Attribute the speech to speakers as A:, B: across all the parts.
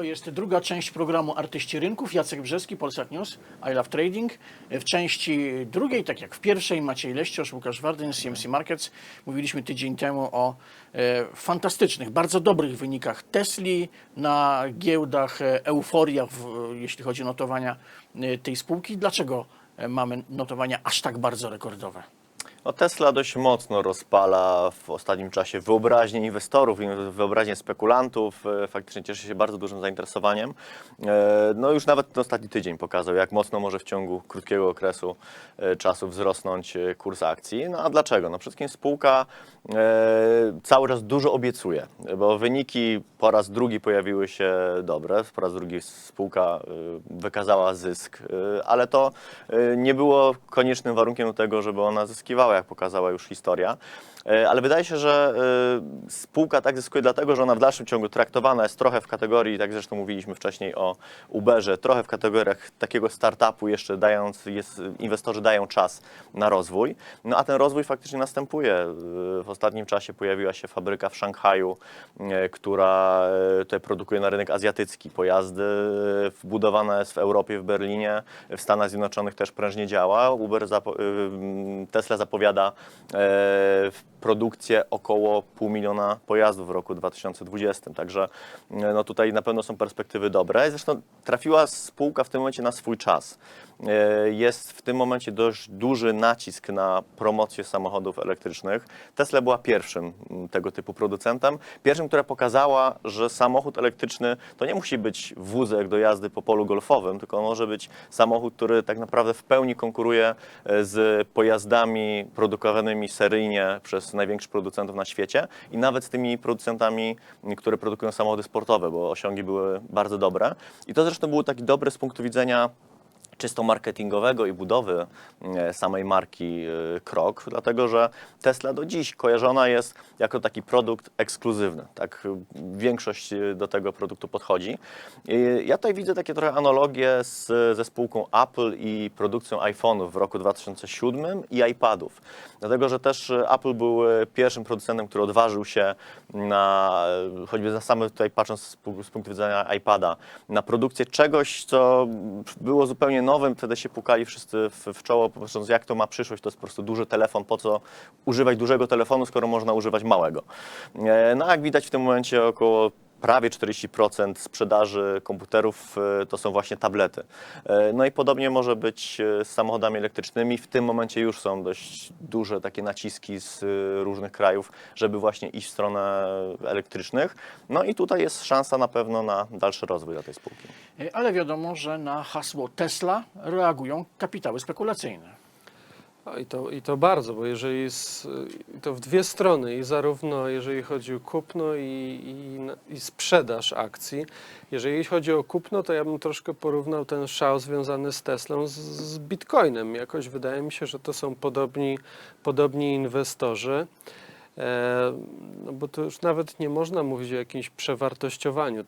A: To jest druga część programu Artyści Rynków. Jacek Brzeski, Polsat News, I Love Trading. W części drugiej, tak jak w pierwszej, Maciej Leściosz, Łukasz Wardyn z CMC Markets. Mówiliśmy tydzień temu o e, fantastycznych, bardzo dobrych wynikach Tesli na giełdach, e, euforiach, jeśli chodzi o notowania e, tej spółki. Dlaczego mamy notowania aż tak bardzo rekordowe?
B: No Tesla dość mocno rozpala w ostatnim czasie wyobraźnię inwestorów, wyobraźnię spekulantów. E, Faktycznie cieszy się bardzo dużym zainteresowaniem. E, No już nawet ten ostatni tydzień pokazał, jak mocno może w ciągu krótkiego okresu e, czasu wzrosnąć kurs akcji. No a dlaczego? No przede wszystkim spółka cały czas dużo obiecuje, bo wyniki po raz drugi pojawiły się dobre, po raz drugi spółka wykazała zysk, ale to nie było koniecznym warunkiem do tego, żeby ona zyskiwała, jak pokazała już historia. E, Ale wydaje się, że e, spółka tak zyskuje dlatego, że ona w dalszym ciągu traktowana jest trochę w kategorii, tak zresztą mówiliśmy wcześniej o Uberze, trochę w kategoriach takiego startupu jeszcze dając, jest, inwestorzy dają czas na rozwój. No a ten rozwój faktycznie następuje. E, W ostatnim czasie pojawiła się fabryka w Szanghaju, która tutaj produkuje na rynek azjatycki pojazdy. Wbudowana jest w Europie, w Berlinie, w Stanach Zjednoczonych też prężnie działa. Uber zapo- Tesla zapowiada e, produkcję około pół miliona pojazdów w roku 2020. Także e, no tutaj na pewno są perspektywy dobre. Zresztą trafiła spółka w tym momencie na swój czas. E, Jest w tym momencie dość duży nacisk na promocję samochodów elektrycznych. Tesla była pierwszym tego typu producentem. Pierwszym, która pokazała, że samochód elektryczny to nie musi być wózek do jazdy po polu golfowym, tylko może być samochód, który tak naprawdę w pełni konkuruje e, z pojazdami produkowanymi seryjnie przez największych producentów na świecie i nawet z tymi producentami, które produkują samochody sportowe, bo osiągi były bardzo dobre. I to zresztą było taki dobre z punktu widzenia czysto marketingowego i budowy e, samej marki e, krok, dlatego że Tesla do dziś kojarzona jest jako taki produkt ekskluzywny. Tak e, większość do tego produktu podchodzi. Ja tutaj widzę takie trochę analogie z, ze spółką Apple i produkcją iPhone'ów w roku 2007 i iPadów. Dlatego, że też Apple był pierwszym producentem, który odważył się na, choćby na same tutaj patrząc z punktu widzenia iPada, na produkcję czegoś, co było zupełnie nowym, wtedy się pukali wszyscy w, w czoło, patrząc jak to ma przyszłość, to jest po prostu duży telefon, po co używać dużego telefonu, skoro można używać małego. E, No jak widać w tym momencie około prawie 40% sprzedaży komputerów e, to są właśnie tablety. E, No i podobnie może być e, z samochodami elektrycznymi. W tym momencie już są dość duże takie naciski z różnych krajów, żeby właśnie iść w stronę elektrycznych. No i tutaj jest szansa na pewno na dalszy rozwój dla tej spółki.
A: Ale wiadomo, że na hasło Tesla reagują kapitały spekulacyjne.
C: A I to, I to bardzo, bo jeżeli to w dwie strony, i zarówno jeżeli chodzi o kupno i, i, i sprzedaż akcji. Jeżeli chodzi o kupno, to ja bym troszkę porównał ten szał związany z Teslą z, z Bitcoinem. Jakoś wydaje mi się, że to są podobni, podobni inwestorzy. E, no bo to już nawet nie można mówić o jakimś przewartościowaniu.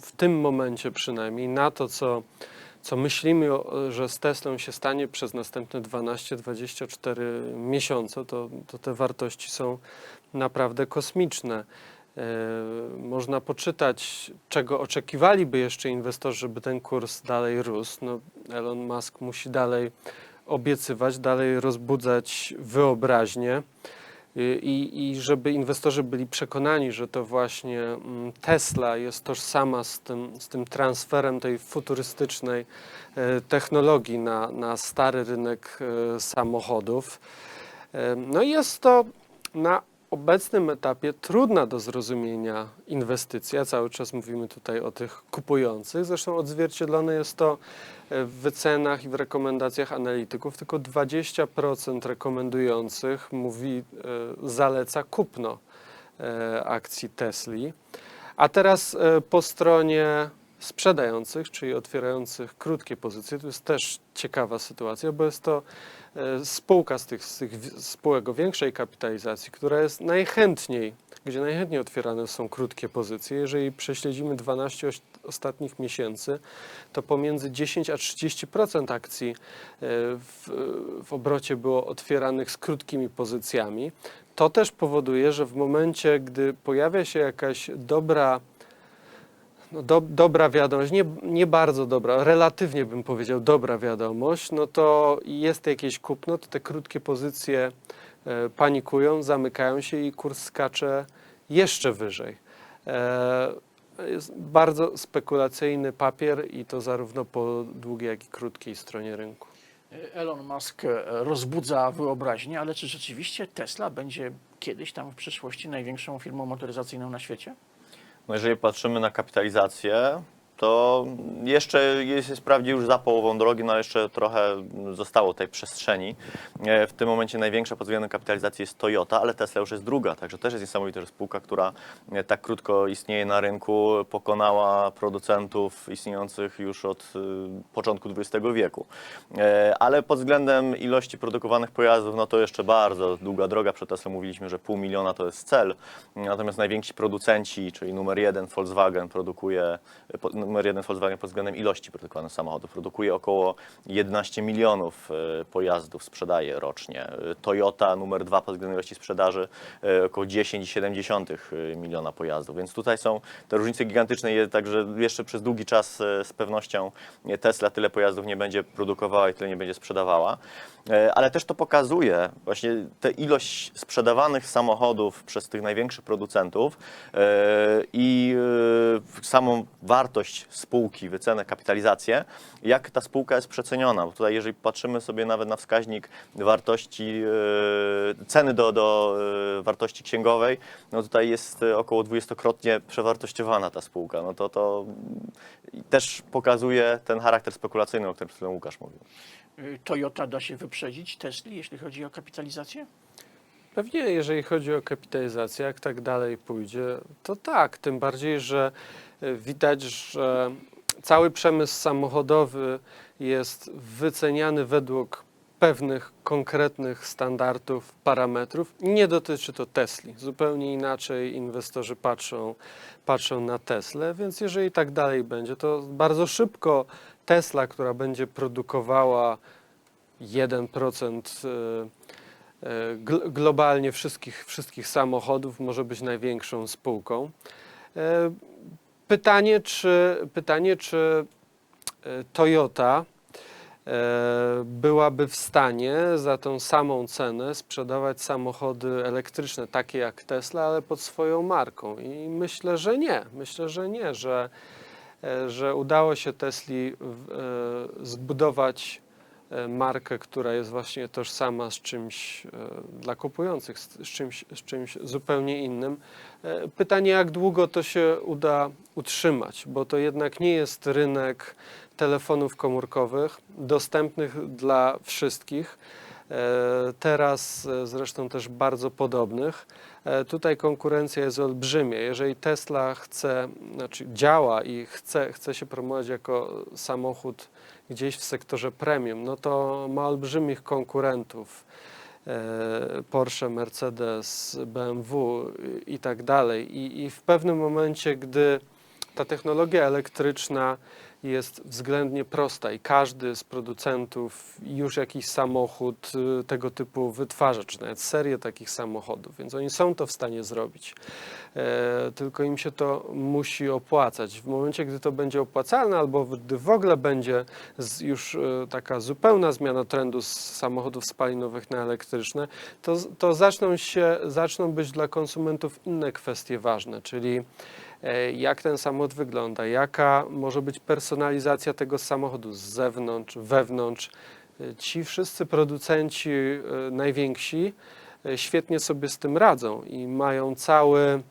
C: W tym momencie przynajmniej na to, co, co myślimy, że z Teslą się stanie przez następne 12-24 miesiące, to, to te wartości są naprawdę kosmiczne. E, Można poczytać, czego oczekiwaliby jeszcze inwestorzy, żeby ten kurs dalej rósł. No, Elon Musk musi dalej obiecywać, dalej rozbudzać wyobraźnię. I, I żeby inwestorzy byli przekonani, że to właśnie mm, Tesla jest tożsama z tym, z tym transferem tej futurystycznej e, technologii na, na stary rynek e, samochodów. E, No i jest to na obecnym etapie trudna do zrozumienia inwestycja. Cały czas mówimy tutaj o tych kupujących. Zresztą odzwierciedlone jest to e, w wycenach i w rekomendacjach analityków. Tylko 20% rekomendujących mówi, e, zaleca kupno e, akcji Tesli. A teraz po stronie sprzedających, czyli otwierających krótkie pozycje, to jest też ciekawa sytuacja, bo jest to e, spółka z tych, z tych spółek o większej kapitalizacji, która jest najchętniej, gdzie najchętniej otwierane są krótkie pozycje. Jeżeli prześledzimy 12 oś- ostatnich miesięcy, to pomiędzy 10 a 30% akcji e, w, w obrocie było otwieranych z krótkimi pozycjami. To też powoduje, że w momencie, gdy pojawia się jakaś dobra no do, dobra wiadomość, nie, nie bardzo dobra, relatywnie bym powiedział dobra wiadomość, no to jest jakieś kupno, to te krótkie pozycje e, panikują, zamykają się i kurs skacze jeszcze wyżej. E, jest bardzo spekulacyjny papier i to zarówno po długiej, jak i krótkiej stronie rynku.
A: Elon Musk e, rozbudza wyobraźnię, ale czy rzeczywiście Tesla będzie kiedyś tam w przyszłości największą firmą motoryzacyjną na świecie?
B: No jeżeli patrzymy na kapitalizację, to jeszcze jest, wprawdzie już za połową drogi, no ale jeszcze trochę zostało tej przestrzeni. E, W tym momencie największa pod względem kapitalizacji jest Toyota, ale Tesla już jest druga, także też jest niesamowite, że spółka, która e, tak krótko istnieje na rynku, pokonała producentów istniejących już od y, początku XX wieku. E, Ale pod względem ilości produkowanych pojazdów, no to jeszcze bardzo długa droga. Przed Teslą mówiliśmy, że pół miliona to jest cel. Natomiast najwięksi producenci, czyli numer jeden Volkswagen produkuje, numer jeden Volkswagen pod względem ilości produkowanych samochodów, produkuje około 11 milionów e, pojazdów, sprzedaje rocznie. E, Toyota numer dwa pod względem ilości sprzedaży e, około 10,7 miliona pojazdów. Więc tutaj są te różnice gigantyczne, także jeszcze przez długi czas e, z pewnością Tesla tyle pojazdów nie będzie produkowała i tyle nie będzie sprzedawała. E, Ale też to pokazuje właśnie tę ilość sprzedawanych samochodów przez tych największych producentów e, i e, samą wartość spółki, wycenę, kapitalizację, jak ta spółka jest przeceniona. Bo tutaj jeżeli patrzymy sobie nawet na wskaźnik wartości, e, ceny do, do e, wartości księgowej, no tutaj jest e, około dwudziestokrotnie przewartościowana ta spółka. No to, to też pokazuje ten charakter spekulacyjny, o którym Łukasz mówił.
A: Y, Toyota da się wyprzedzić Tesli, jeśli chodzi o kapitalizację?
C: Pewnie, jeżeli chodzi o kapitalizację, jak tak dalej pójdzie, to tak. Tym bardziej, że y, widać, że cały przemysł samochodowy jest wyceniany według pewnych konkretnych standardów, parametrów. Nie dotyczy to Tesli. Zupełnie inaczej inwestorzy patrzą, patrzą na Teslę, więc jeżeli tak dalej będzie, to bardzo szybko Tesla, która będzie produkowała 1% y, e, gl- globalnie wszystkich, wszystkich samochodów może być największą spółką. E, Pytanie, czy, pytanie, czy e, Toyota e, byłaby w stanie za tą samą cenę sprzedawać samochody elektryczne, takie jak Tesla, ale pod swoją marką. I myślę, że nie. Myślę, że nie, że, e, że udało się Tesli e, zbudować e, markę, która jest właśnie tożsama z czymś e, dla kupujących, z, czymś, z czymś zupełnie innym. E, Pytanie, jak długo to się uda utrzymać, bo to jednak nie jest rynek telefonów komórkowych dostępnych dla wszystkich. E, Teraz e, zresztą też bardzo podobnych. E, Tutaj konkurencja jest olbrzymia. Jeżeli Tesla chce, znaczy działa i chce, chce się promować jako samochód gdzieś w sektorze premium, no to ma olbrzymich konkurentów. E, Porsche, Mercedes, BMW i- tak dalej. I, I w pewnym momencie, gdy ta technologia elektryczna jest względnie prosta i każdy z producentów już jakiś samochód y, tego typu wytwarza, czy nawet serię takich samochodów, więc oni są to w stanie zrobić. E, tylko im się to musi opłacać. W momencie, gdy to będzie opłacalne, albo gdy w ogóle będzie już e, taka zupełna zmiana trendu z samochodów spalinowych na elektryczne, to, to zaczną, się, zaczną być dla konsumentów inne kwestie ważne, czyli jak ten samochód wygląda, jaka może być personalizacja tego samochodu z zewnątrz, wewnątrz. E, Ci wszyscy producenci e, najwięksi e, świetnie sobie z tym radzą i mają cały,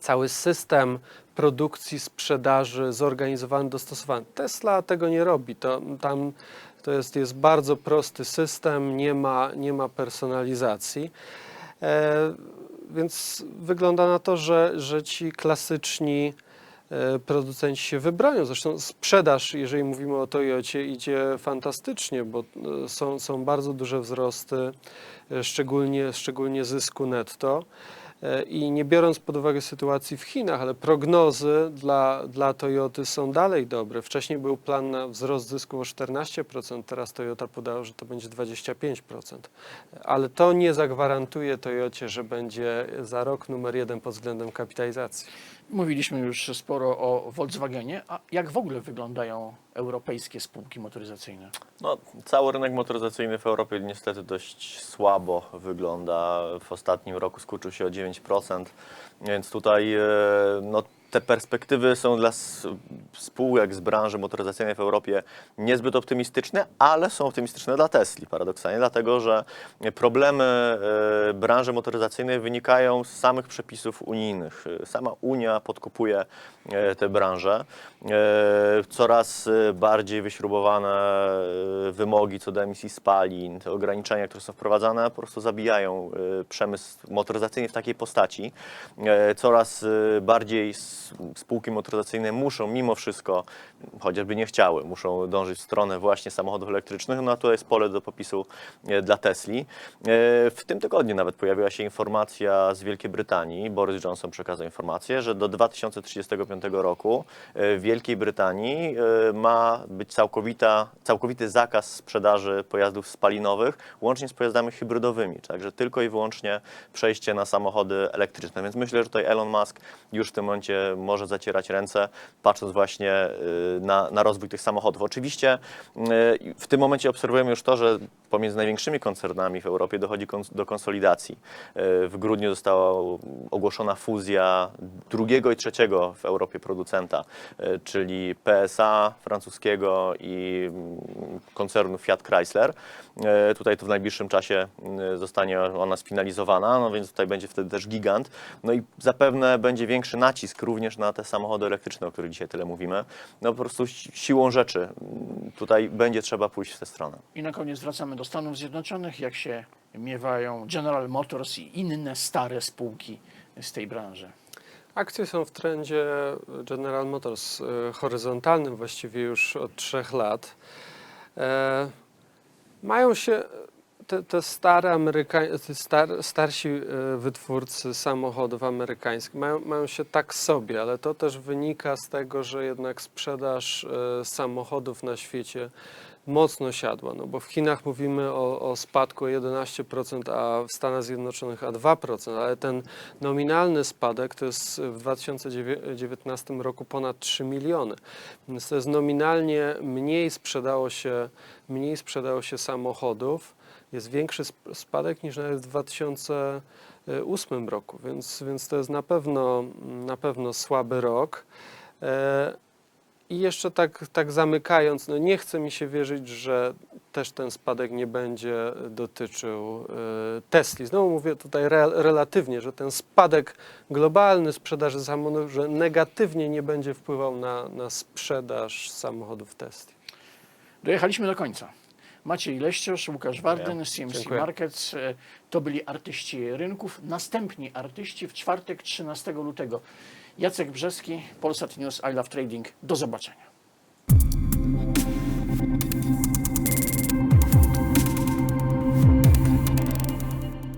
C: cały system produkcji, sprzedaży zorganizowany, dostosowany. Tesla tego nie robi. To, tam to jest, jest bardzo prosty system, nie ma, nie ma personalizacji. E, więc wygląda na to, że, że ci klasyczni e, producenci się wybronią. Zresztą sprzedaż, jeżeli mówimy o Toyocie, idzie fantastycznie, bo e, są, są bardzo duże wzrosty, e, szczególnie, szczególnie zysku netto. E, I nie biorąc pod uwagę sytuacji w Chinach, ale prognozy dla, dla Toyoty są dalej dobre. Wcześniej był plan na wzrost zysku o 14%, teraz Toyota podała, że to będzie 25%. Ale to nie zagwarantuje Toyocie, że będzie za rok numer jeden pod względem kapitalizacji.
A: Mówiliśmy już sporo o Volkswagenie, a jak w ogóle wyglądają europejskie spółki motoryzacyjne?
B: No, cały rynek motoryzacyjny w Europie niestety dość słabo wygląda. W ostatnim roku skurczył się o 9%, więc tutaj e, no, te perspektywy są dla spółek z branży motoryzacyjnej w Europie niezbyt optymistyczne, ale są optymistyczne dla Tesli paradoksalnie, dlatego że problemy e, branży motoryzacyjnej wynikają z samych przepisów unijnych. Sama Unia podkupuje e, tę branżę. E, Coraz bardziej wyśrubowane wymogi co do emisji spalin, te ograniczenia, które są wprowadzane, po prostu zabijają przemysł motoryzacyjny w takiej postaci. Coraz bardziej spółki motoryzacyjne muszą mimo wszystko, chociażby nie chciały, muszą dążyć w stronę właśnie samochodów elektrycznych. No a to jest pole do popisu e, dla Tesli. E, W tym tygodniu nawet pojawiła się informacja z Wielkiej Brytanii. Boris Johnson przekazał informację, że do 2035 roku e, w Wielkiej Brytanii ma być całkowita, całkowity zakaz sprzedaży pojazdów spalinowych, łącznie z pojazdami hybrydowymi. Także tylko i wyłącznie przejście na samochody elektryczne. Więc myślę, że tutaj Elon Musk już w tym momencie może zacierać ręce, patrząc właśnie na, na rozwój tych samochodów. Oczywiście e, w tym momencie obserwujemy już to, że pomiędzy największymi koncernami w Europie dochodzi do konsolidacji. E, W grudniu została ogłoszona fuzja drugiego i trzeciego w Europie producenta, e, czyli PSA francuskiego i mm, koncernu Fiat Chrysler. Tutaj to w najbliższym czasie zostanie ona sfinalizowana, no więc tutaj będzie wtedy też gigant. No i zapewne będzie większy nacisk również na te samochody elektryczne, o których dzisiaj tyle mówimy. No prostu si- siłą rzeczy tutaj będzie trzeba pójść w tę stronę.
A: I na koniec wracamy do Stanów Zjednoczonych, jak się miewają General Motors i inne stare spółki z tej branży.
C: Akcje są w trendzie General Motors e, horyzontalnym właściwie już od trzech lat. E, mają się te, te stare Ameryka- star, starsi e, wytwórcy samochodów amerykańskich mają, mają się tak sobie, ale to też wynika z tego, że jednak sprzedaż e, samochodów na świecie mocno siadła, no bo w Chinach mówimy o, o spadku o 11%, a w Stanach Zjednoczonych a 2%, ale ten nominalny spadek to jest w 2019 roku ponad 3 miliony. Więc to jest nominalnie mniej sprzedało się, mniej sprzedało się samochodów, jest większy sp- spadek niż nawet w 2008 roku, więc, więc to jest na pewno, na pewno słaby rok. E, i jeszcze tak, tak zamykając, no nie chce mi się wierzyć, że też ten spadek nie będzie dotyczył y, Tesli. Znowu mówię tutaj re, relatywnie, że ten spadek globalny sprzedaży samochodów, że negatywnie nie będzie wpływał na, na sprzedaż samochodów Tesli.
A: Dojechaliśmy do końca. Maciej Leściosz, Łukasz Warden, CMC
C: Dziękuję.
A: Markets. e, To byli artyści rynków. Następni artyści w czwartek 13 lutego. Jacek Brzeski, Polsat News, I Love Trading. Do zobaczenia.